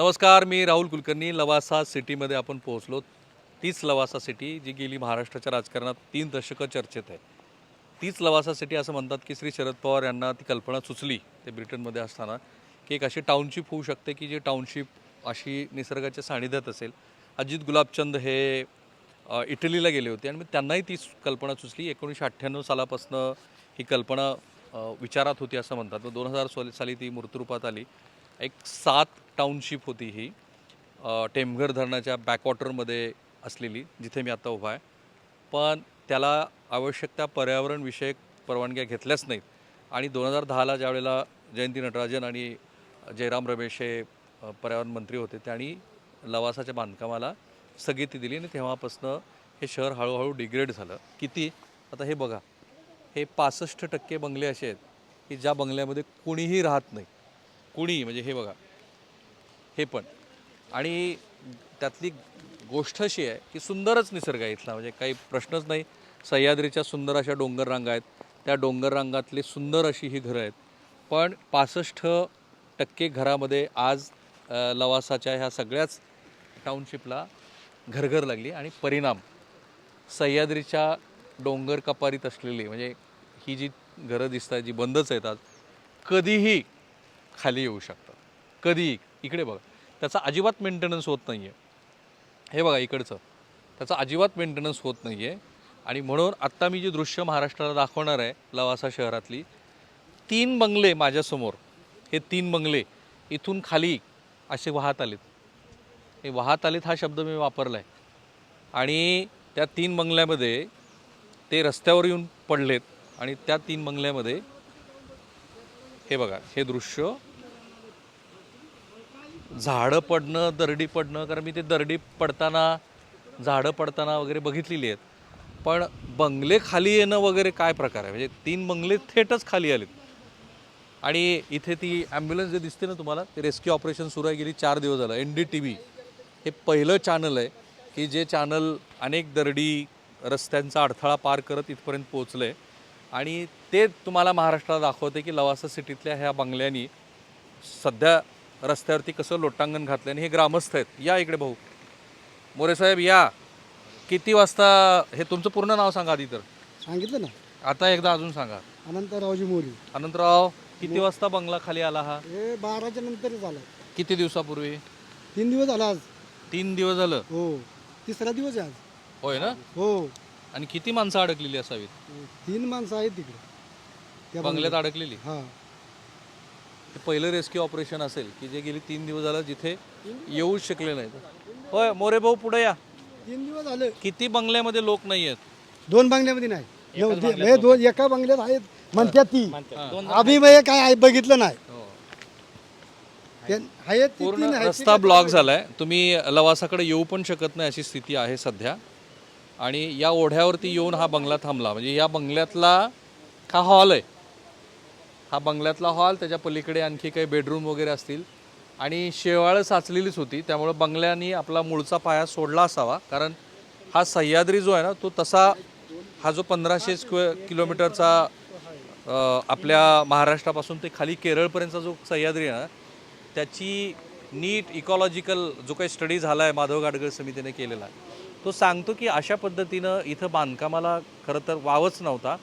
नमस्कार मी राहुल कुलकर्णी. लवासा सिटीमध्ये आपण पोहोचलो. तीच लवासा सिटी जी गेली महाराष्ट्राच्या राजकारणात तीन दशकं चर्चेत आहे. तीच लवासा सिटी असं म्हणतात की श्री शरद पवार यांना ती कल्पना सुचली ते ब्रिटनमध्ये असताना की एक अशी टाउनशिप होऊ शकते की जी टाउनशिप अशी निसर्गाच्या सानिध्यात असेल. अजित गुलाबचंद हे इटलीला गेले होते आणि मग त्यांनाही ती कल्पना सुचली. एकोणीसशे अठ्ठ्याण्णव सालापासनं ही कल्पना विचारात होती असं म्हणतात. मग दोन हजार सोल साली ती मूर्तरूपात आली. एक सात टाउनशिप होती ही. टेमघर धरणाच्या बॅकवॉटरमध्ये असलेली जिथे मी आता उभा आहे. पण त्याला आवश्यक त्या पर्यावरणविषयक परवानग्या घेतल्याच नाहीत. आणि दोन हजार दहाला ज्यावेळेला जयंती नटराजन आणि जयराम रमेश हे पर्यावरण मंत्री होते त्यांनी लवासाच्या बांधकामाला स्थगिती दिली आणि तेव्हापासनं हे शहर हळूहळू डिग्रेड झालं. किती? आता हे बघा. हे पासष्ट टक्के बंगले असे आहेत की ज्या बंगल्यामध्ये कुणीही राहत नाही. कुणी? म्हणजे हे बघा. हे पण. आणि त्यातली गोष्ट अशी आहे की सुंदरच निसर्ग आहे इथला. म्हणजे काही प्रश्नच नाही. सह्याद्रीच्या सुंदर अशा डोंगर रांगा आहेत. त्या डोंगर रांगातली सुंदर अशी ही घरं आहेत. पण पासष्ट टक्के घरामध्ये आज लवासाच्या ह्या सगळ्याच टाउनशिपला घरघर लागली आणि परिणाम सह्याद्रीच्या डोंगर कपारीत असलेली म्हणजे ही जी घरं दिसत आहेत जी बंदच आहेत आज कधीही खाली येऊ शकतात. कधीही. इकडे बघा. त्याचा अजिबात मेंटेनन्स होत नाही आहे हे बघा इकडचं. त्याचा अजिबात मेंटेनन्स होत नाही आहे आणि म्हणून आत्ता मी जी दृश्य महाराष्ट्राला दाखवणार आहे लवासा शहरातली तीन बंगले माझ्यासमोर हे तीन बंगले इथून खाली असे वाहत आलेत. हे वाहत आलेत हा शब्द मी वापरला आहे आणि त्या तीन बंगल्यामध्ये ते रस्त्यावर येऊन पडलेत आणि त्या तीन बंगल्यामध्ये हे बघा हे दृश्य झाडं पडणं दरडी पडणं कारण मी ते दरडी पडताना झाडं पडताना वगैरे बघितलेली आहेत. पण बंगले खाली येणं वगैरे काय प्रकार आहे? म्हणजे तीन बंगले थेटच खाली आलेत. आणि इथे ती ॲम्ब्युलन्स जे दिसते ना तुम्हाला ते रेस्क्यू ऑपरेशन सुरू आहे गेली चार दिवस झालं. एन डी टी व्ही हे पहिलं चॅनल आहे की जे चॅनल अनेक दरडी रस्त्यांचा अडथळा पार करत इथपर्यंत पोहोचलं आहे आणि ते तुम्हाला महाराष्ट्राला दाखवते की लवासा सिटीतल्या ह्या बंगल्यांनी सध्या रस्त्यावरती कसं लोटांगण घातलं आणि हे ग्रामस्थ आहेत. या इकडे भाऊ मोरे साहेब या. किती वाजता हे तुमचं पूर्ण नाव सांगा आधी तर. सांगितलं ना. आता एकदा अजून सांगा. अनंतरावजी मोरी. अनंतराव किती वाजता बंगला खाली आला हा? हे बाराच्या नंतर झालं. किती दिवसापूर्वी? तीन दिवस झाला आज. तीन दिवस झालं? हो. तिसरा दिवस आहे आज. होय ना? हो. आणि किती माणसं अडकलेली असावीत? तीन माणसं आहेत तिकडे. त्या बंगल्यात. अडकलेली? हा. हे पहिलं रेस्क्यू ऑपरेशन असेल की जे गेली तीन दिवस झालं जिथे येऊच शकले नाहीत. होय मोरे भाऊ पुढे या. तीन दिवस झाले. किती बंगल्यामध्ये लोक नाही आहेत? दोन बंगल्यामध्ये नाही. दि- दोन एका बंगल्यात आहेत म्हणतात ती. आम्ही म्हणजे काय आहे बघितलं नाही. ते आहेत ती पूर्ण आहेत. रस्ता ब्लॉक झालाय. तुम्ही लवासाकडे येऊ पण शकत नाही अशी स्थिती आहे सध्या. आणि या ओढ्यावरती येऊन हा बंगला थांबला. म्हणजे या बंगल्यातला हा हॉल आहे. हा बंगल्यातला हॉल त्याच्या पलीकडे आणखी काही बेडरूम वगैरे असतील. आणि शेवाळं साचलेलीच होती त्यामुळं बंगल्यानी आपला मूळचा पाया सोडला असावा. कारण हा सह्याद्री जो आहे ना तो तसा हा जो पंधराशे स्क्वेअर किलोमीटरचा आपल्या महाराष्ट्रापासून ते खाली केरळपर्यंतचा जो सह्याद्री आहे ना त्याची नीट इकॉलॉजिकल जो काही स्टडी झाला आहे माधव गाडगळ समितीने केलेला तो सांगतो की अशा पद्धतीनं इथं बांधकामाला खरं तर वावच नव्हता.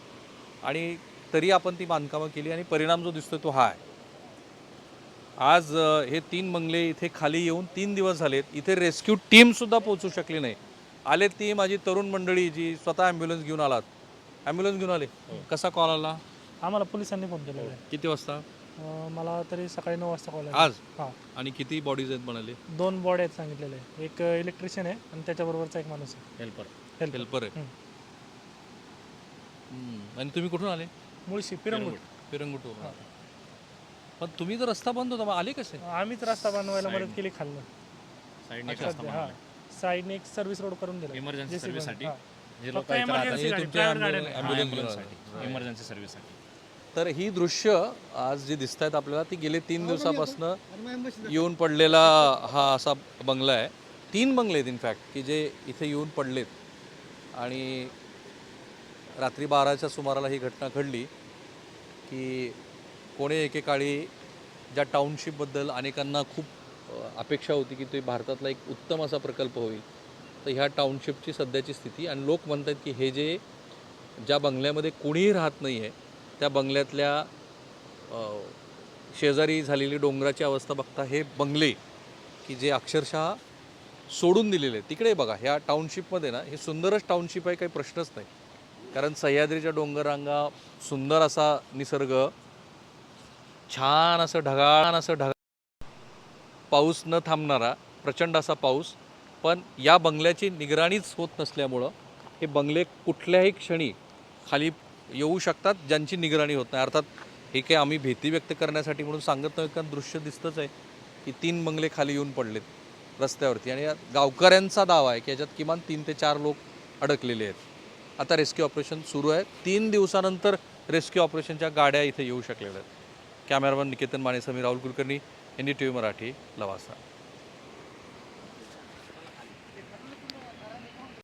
आणि तरी आपण ती बांधकामं केली आणि परिणाम जो दिसतो तो हा आहे. आज हे तीन बंगले इथे खाली येऊन तीन दिवस झालेत. इथे रेस्क्यू टीमसुद्धा पोहोचू शकली नाही. आले ती माझी तरुण मंडळी जी स्वतः ॲम्ब्युलन्स घेऊन आलात. ॲम्ब्युलन्स घेऊन आले. कसा कॉल आला? आम्हाला पोलिसांनी फोन केलेला आहे. किती वाजता? मला तरी सकाळी नऊ वाजता कॉल आज? हां. आणि किती बॉडीज आहेत म्हणाले? दोन बॉडी आहेत सांगितलेले. एक इलेक्ट्रिशियन आहे आणि त्याच्याबरोबरचा एक माणूस आहे. हेल्पर हेल्प हेल्पर आहे. आणि तुम्ही कुठून आले? मुळशी पिरंगुट. पिरंगुटून पण तुम्ही तर रस्ता बंद होता मग आले कसे? आम्हीच रस्ता बनवायला मदत केली खाल्लं हां. साईडने एक सर्व्हिस रोड करून दिला. इमर्जन्सी सर्व्हिससाठी जे फक्त लोक इथं राहतात. emergency गाडी, तुमच्या private गाड्या नाही. ambulance ambulance घेऊन साठी. इमर्जन्सी सर्व्हिससाठी तर ही दृश्य आज जी दिसत आहेत आपल्याला ती गेले तीन दिवसापासून येऊन पडलेला हा असा बंगला आहे. तीन बंगले आहेत इनफॅक्ट की जे इथे येऊन पडलेत. आणि रात्री बाराच्या सुमाराला ही घटना घडली. की कोणे एकेकाळी ज्या टाउनशिपबद्दल अनेकांना खूप अपेक्षा होती की ते भारतातला एक उत्तम असा प्रकल्प होईल तर ह्या टाउनशिपची सध्याची स्थिती आणि लोक म्हणतात की हे जे ज्या बंगल्यामध्ये कोणीही राहत नाही आहे त्या बंगल्यातल्या शेजारी झालेली डोंगराची अवस्था बघता हे बंगले की जे अक्षरशः सोडून दिलेले तिकडे बघा ह्या टाउनशिपमध्ये ना हे सुंदरच टाउनशिप आहे काही प्रश्नच नाही. कारण सह्याद्रीच्या डोंगररांगा सुंदर असा निसर्ग छान असं ढगाळ असं ढगाळ. पाऊस न थांबणारा प्रचंड असा पाऊस. पण या बंगल्याची निगराणीच होत नसल्यामुळं हे बंगले कुठल्याही क्षणी खाली येऊ शकतात ज्यांची निगराणी होत नाही. अर्थात हे काही आम्ही भीती व्यक्त करण्यासाठी म्हणून सांगत नाही कारण दृश्य दिसतंच आहे की तीन बंगले खाली येऊन पडलेत रस्त्यावरती. आणि या गावकऱ्यांचा दावा आहे की याच्यात किमान तीन ते चार लोक अडकलेले आहेत. आता रेस्क्यू ऑपरेशन सुरू आहे. तीन दिवसानंतर रेस्क्यू ऑपरेशनच्या गाड्या इथे येऊ शकलेल्या आहेत. Cameraman Niketan मानेसमी Rahul Kulkarni N D T V Marathi Lavasa.